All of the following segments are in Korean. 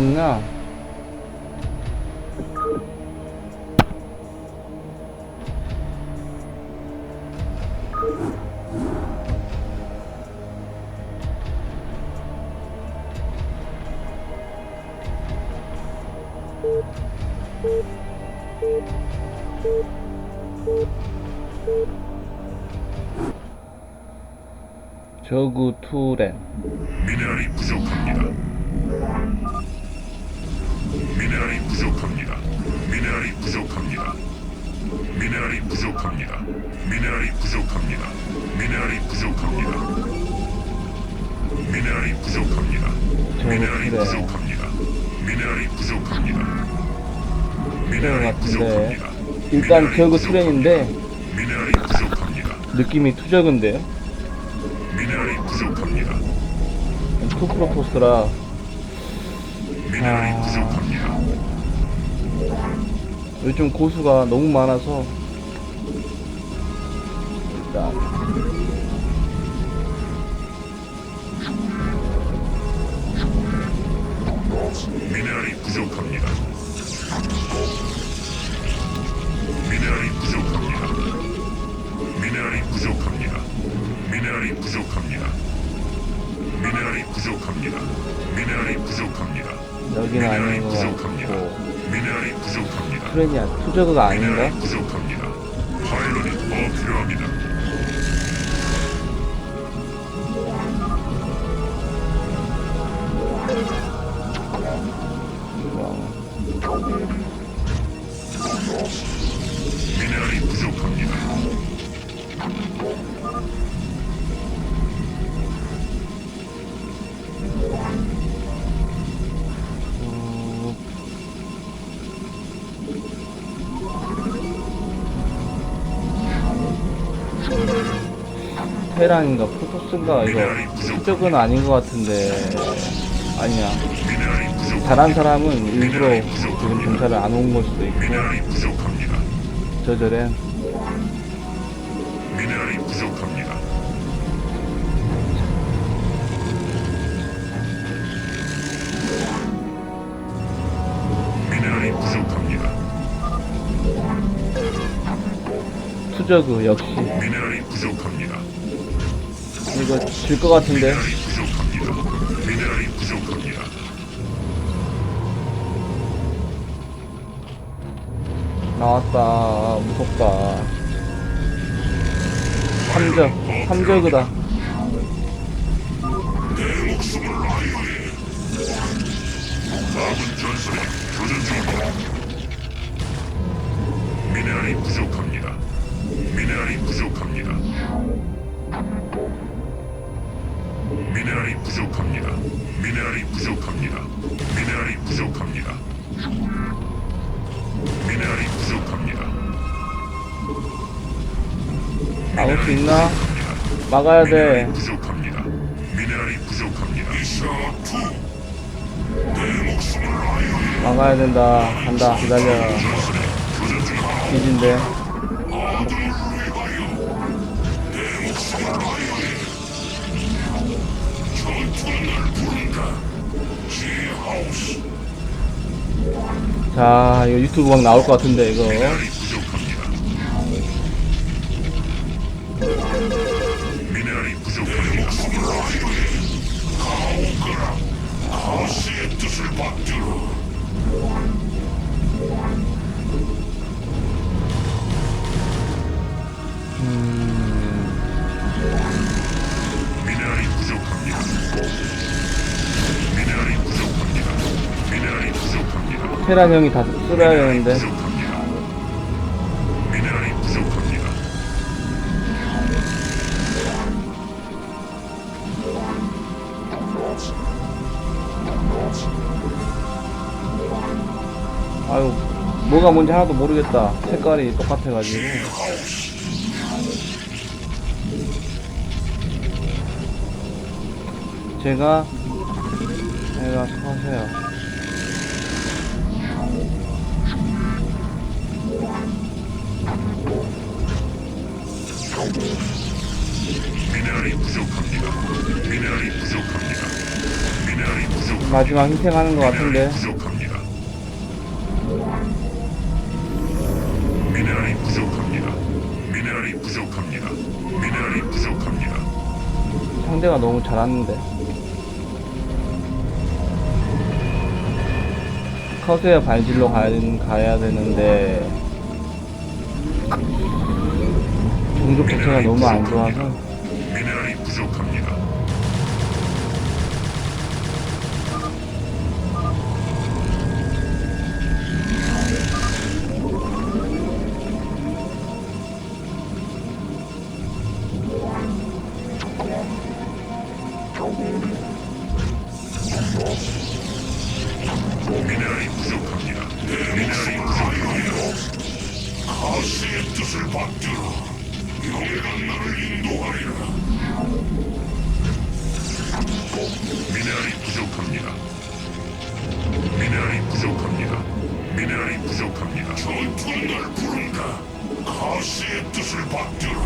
없나? 저구 투렌 미네랄이 부족합니다. 미네랄이 부족합니다. 미네랄이 부족합니다. 미네랄이 부족합니다. 미네랄이 부족합니다. 미네랄이 부족합니다. 미네랄이 부족합니다. 미네랄이. 부족합니다. 미네랄이 부족합니다. 미네랄이 같은데 부족합니다. 일단 부족합니다. 투렌인데 미네랄이 부족합니다. 느낌이 투적인데요? 미네랄이 부족합니다. 투프로토스라 미네랄이 아. 부족합니다. 요즘 고수가 너무 많아서 일단 미네랄이 부족합니다. 미네랄이 부족합니다. 미네랄이 부족합니다. 미네랄이 부족합니다. 미네랄이 부족합니다. 미네랄이 부족합니다. 여기는 아닌 것. 같고 미네랄이 부족합니다. 투렌이야 투저그가 아닌가? 미네랄이 부족합니다. 파일럿이 더 필요합니다. 테란인가 프로토스인가 이거 부족합니다. 아닌 것 같은데 아니야. 잘한 사람은 일부러 지금 경찰을 안 온 걸 수도 있고. 저절엔 미네랄이 부족합니다. 부족합니다. 투저그 역시 미네랄이 부족합니다. 이거 질 것 같은데. 나왔다 무섭다 교전 중입니다. 미네랄이 부족합니다. 미네랄이 부족합니다. 미네랄이 부족합니다. 미네랄이 부족합니다. 미네랄이 부족합니다. 미네랄이 부족합니다. 막을 수 있나? 막아야 돼 미네랄이 부족합니다. 미네랄이 부족합니다. 막아야 된다 간다 기다려. 기진데 자 이거 유튜브 막 나올 것 같은데 이거. 미 테란 형이 다 쓸어야 되는데. 아유 뭐가 뭔지 하나도 모르겠다. 색깔이 똑같아가지고. 제가 제가 하세요 미네랄이 부족합니다. 미네랄이 부족합니다. 미네랄이 부족. 마지막 희생하는 것 같은데 부족합니다. 미네랄이 부족합니다. 미네랄이 부족합니다. 미네랄이 부족합니다. 상대가 너무 잘하는데 커서야 발질로 가, 가야 되는데 종족 자체가 너무 안 좋아서 날 부른다. 가시의 뜻을 받들어.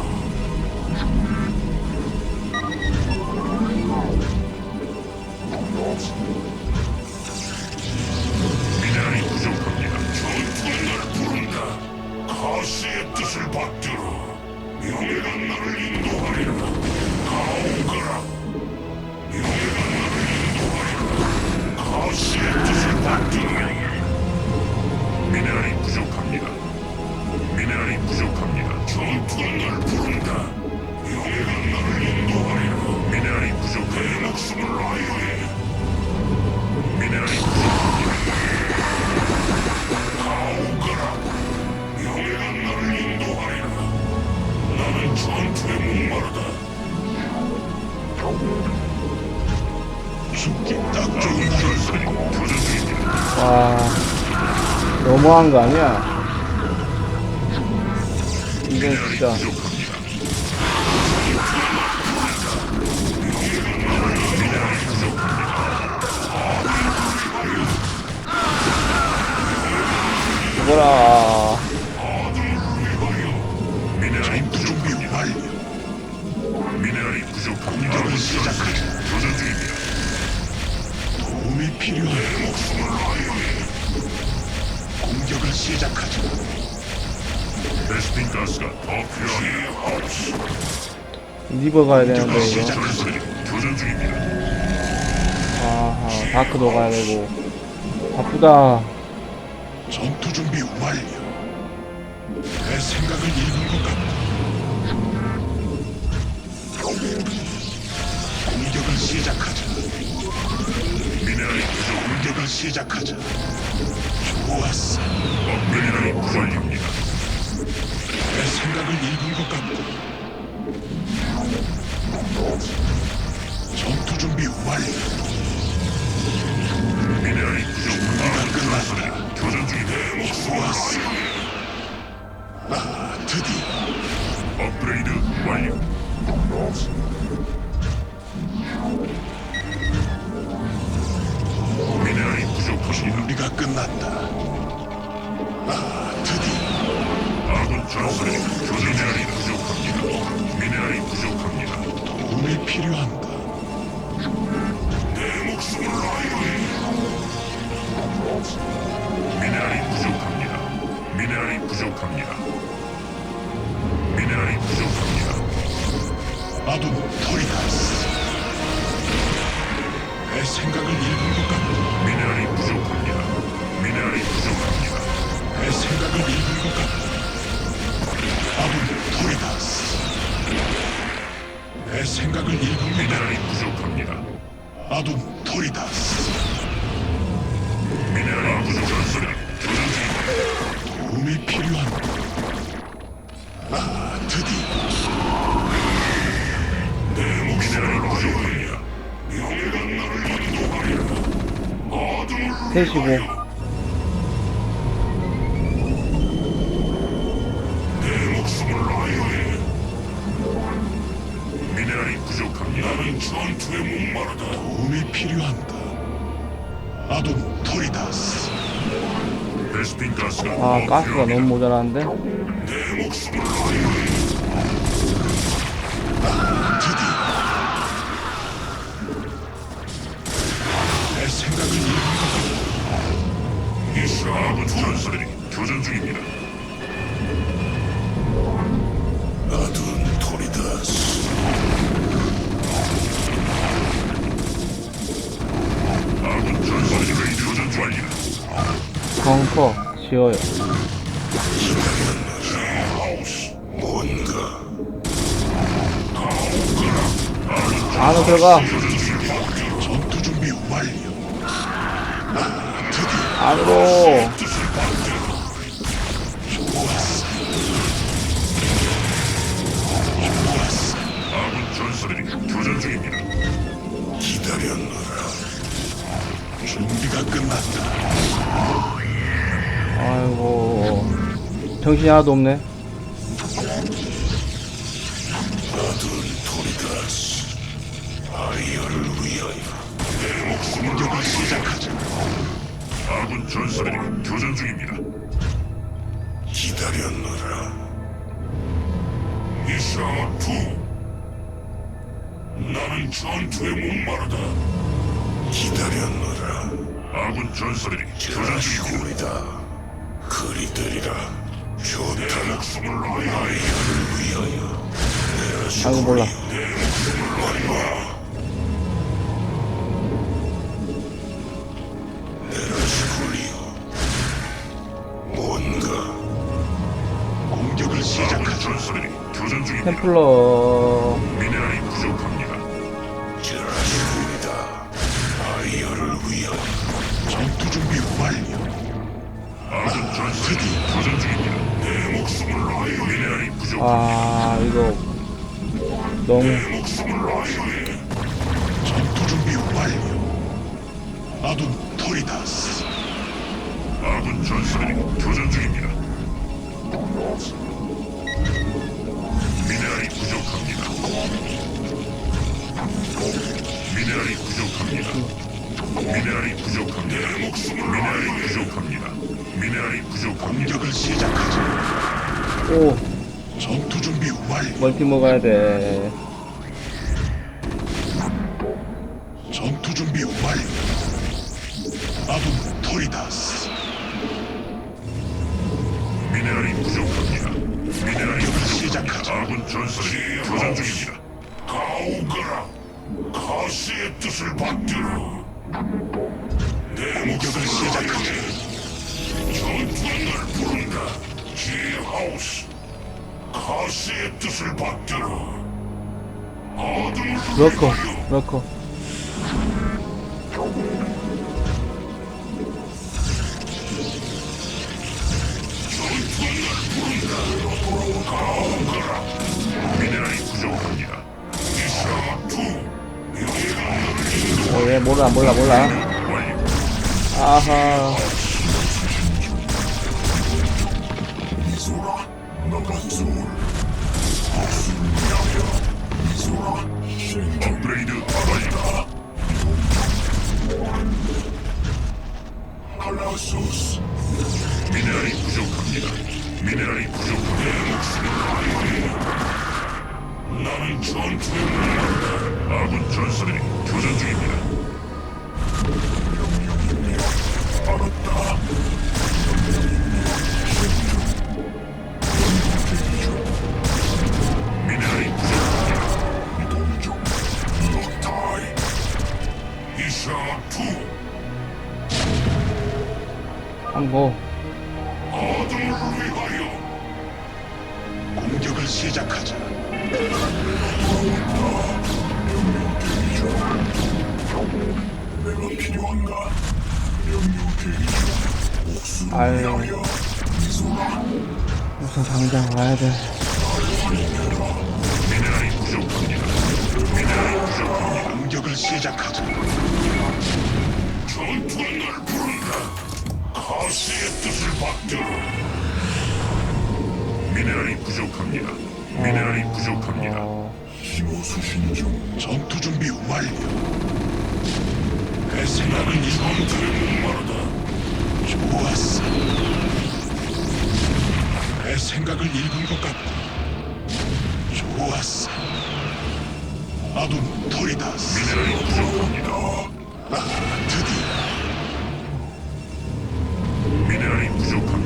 너무한 거 아니야? 이건 진짜. 죽어라 시작하자. 베스핀 가스가 더 필요합니다. 리버 가야 되는데 이거 시작하자. 교전 중입니다. 아하 다크도 가야 되고 바쁘다 전투 준비 완료. 내 생각을 읽은 것 같다. 공격을 시작하자. 미네랄이 부족. 공격을 시작하자. 좋았어. 미네랄이 부족합니다. 내 생각을 읽은 것 같다. 전투 준비 완료. 미네랄이 부족 어둠을 셋이고 내 목숨을 라이오에. 미네랄이 부족합니다. 나는 전투에 목마르다. 도움이 필요한가? 아둔 토리다스. 베스핀 가스가 아더 가스가. 너무 모자라는데 내 목숨을 라이오에. 드디어 이스라엘 전사들이 교전 중입니다. 아둔 토리다스 아군 전사들이 교전 중입니다. 벙커 지어요 안으로 들어가 안으로. 아이고. 정신이 하나도 없네. 아이어를 위하여 내 목숨을 시작하자 아군 전사들이 교전 중입니다. 기다렸노라. 2 나는 전투에 목마르다. 기다렸노라. 아군 전사들이 교전 중입니다. 그리들이라. 좋다. 목숨을 놓아야 아이어를 위하여 아이고 몰라. 내라시쿨리오 템플러. 아 이거 너무 아군 전사들이 교전 중입니다. 미네랄이 부족합니다. 미네랄이 부족합니다. 미네랄이 부족합니다. 목숨을 미네랄이 부족합니다. 미네랄이 부족합니다. 공격을 시작하자 오 전투 준비 완료 멀티 먹어야 돼 전투 준비 완료 아둔 토리다 전사들이 교전 중입니다. 가오거라. 가시의 뜻을 받들어. 내 공격을 시작하자 전투는 날 부른다. 지하우스. 가시의 뜻을 받들어. 어둠을 러커 러커 미네랄이 부 족합니다. 이샤 투. 어얘 몰라 몰라 몰라. 아하 미소라 너가 업그레이드 미네랄이 부족합니다. 미네랄이 부족합니다. 나는 전투에 목마르다. 아군 전사들이 교전 중입니다. 미네랄이 부족합니다. 동족 럭타이 이샤 투. 항고 어둠을 위하여. 공격을 시작하자 아유. 우선 당장 와야 돼 미네랄이 부족합니다. 미네랄이 부족합니다. 공격을 시작하자 전투는 날 부른다. 가시의 뜻을 받들어. 미네랄이 부족합니다. 미네랄이 부족합니다. 어, 신호 수신 중 전투 준비 완료. 내 생각은 전투에 목마르다. 좋았어. 내 생각을 읽은 것 같다. 좋았어. 아둔 토리다스 미네랄이 부족합니다. 아, 드디어. 미네랄이 부족합니다.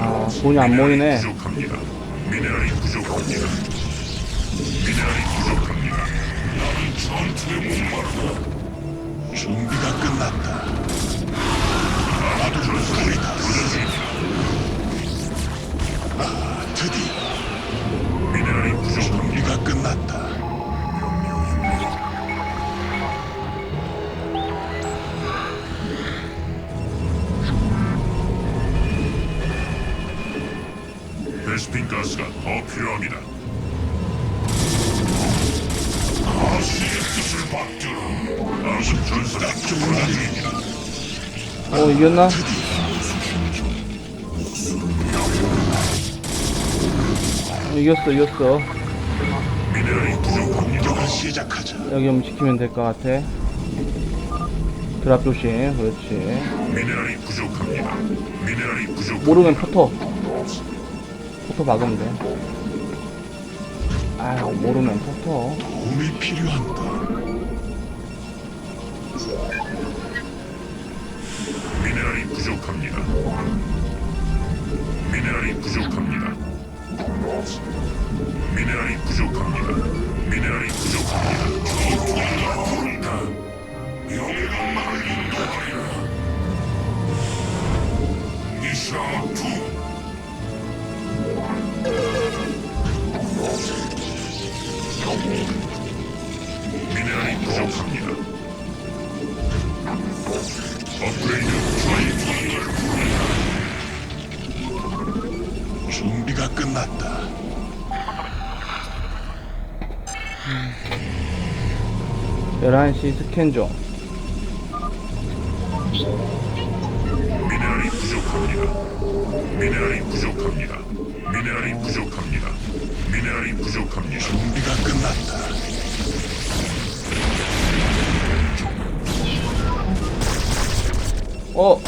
아, 돈이 안 모이네. 부족합니다. 미네랄이 부족합니다. 미네랄이 부족합니다. 나는 전투에 목마르다. 준비가 끝났다. 나도 불이다. 아, 드디어 미네랄이 부족합니다. 준비가 끝났다. 베스핀 가스가 더 필요합니다. 가시의 뜻을 받들어. 아군 전사가 교란 중입니다. 어, 이겼나? 이겼어, 이겼어. 미네랄이 부족합니다. 공격을 시작하자. 여기 좀 지키면 될 것 같아. 드랍 조심, 그렇지. 미네랄이 부족합니다. 미네랄이 부족. 모르면 포 토. 포토 박으면 돼. 아유, 모르면 포토. 도움이 필요한다. 11시 스캔 중 미네랄이 부족합니다. 미네랄이 부족합니다. 미네랄이 부족합니다. 미네랄이 부족합니다. 준비가 끝났다. 어?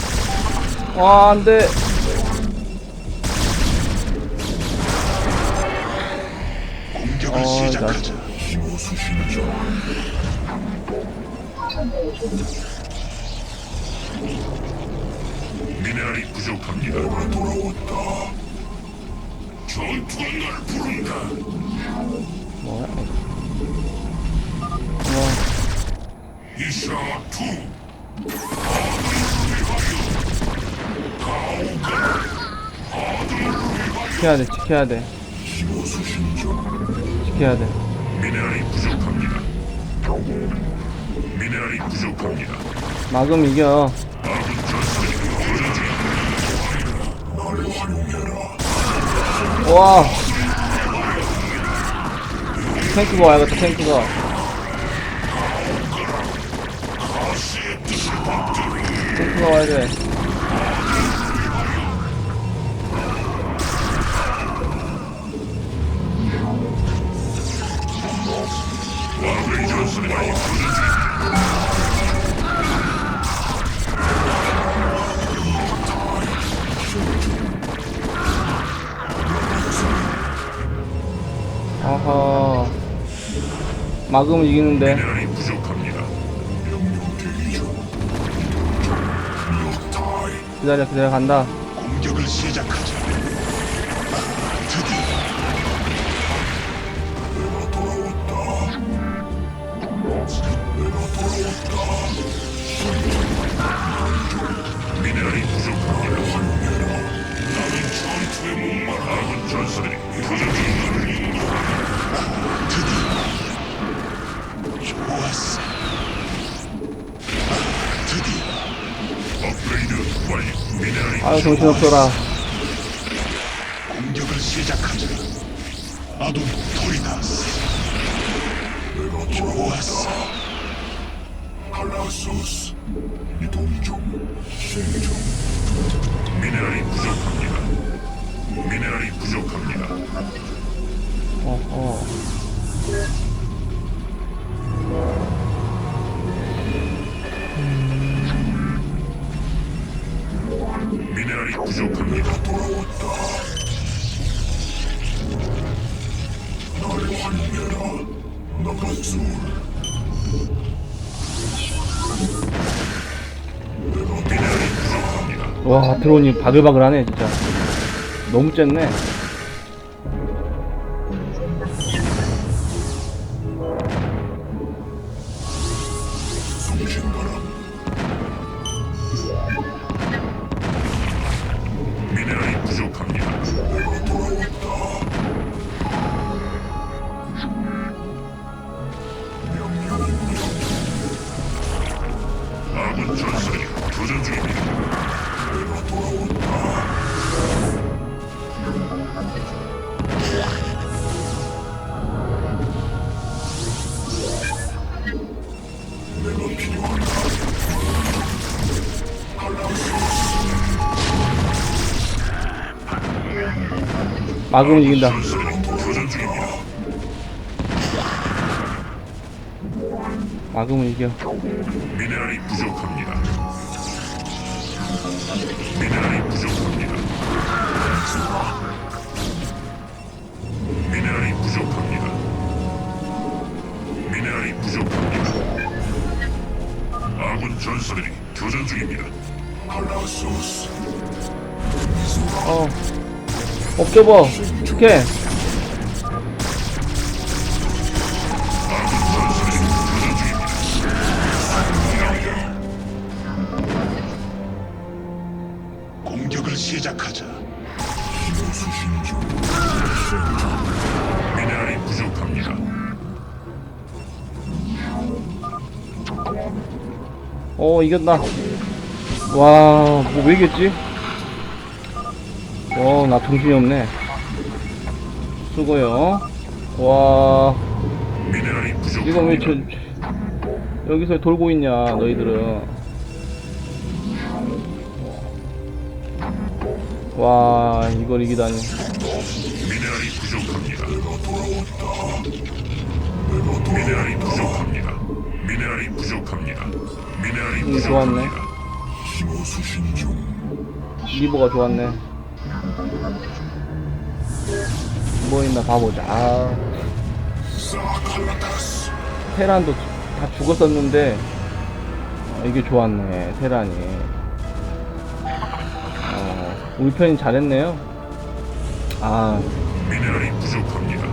아, 안 돼. 공격을 어, 시작하자. 나... 미네랄이 부족합니다. 돌아왔다. 전투가 날 부른다. 뭐야? 어, 이샤 투. 지켜야 돼, 지켜야 돼. 지켜야 돼. 미네랄이 부족합니다. 미네랄이 부족합니다. 막음 이겨. 와! 탱크가 와야겠다, 탱크가. 탱크가 와야 돼. 막으면 이기는데. 기다려, 기다려, 간다. 공격을 시작하자. 아유, 정신없어라. 공격을 시작하자. 아동 토리다스. 내가 좋았어. 할라소스. 이동 중. 생중. 미네랄이 부족합니다. 미네랄이 부족합니다. 어허. 미네랄이 부족합니다. 돌아왔다. 나를 환영해라. 나가줄. 와 드론이 바글바글하네 진짜 너무 쨌네 막으면 이긴다. 막으면 이겨 미네랄이 부족합니다. 미네랄이 부족합니다. 미네랄이 부족합니다. 미네랄이 부족합니다. 아군 전사들이 교전 중입니다. 칼라소스 어 업줘봐 축해 공격을 시작하자. 미네랄이 부족합니다. 어 이겼다 와뭐 왜 이겼지? 와나 정신이 없네 수고요 와. 이거 왜 저, 여기서 돌고 있냐 너희들은 와 이걸 이기다니 미네랄이 부족합니다. 미네랄이 부족합니다. 미네랄이 부족합니다. 미네랄이 음, 좋았네. 부족합니다. 중. 리버가 좋았네 뭐 있나 봐보자 아. 테란도 다 죽었었는데 어, 이게 좋았네 테란이 어, 우리 편이 잘했네요 아 미네랄이 부족합니다.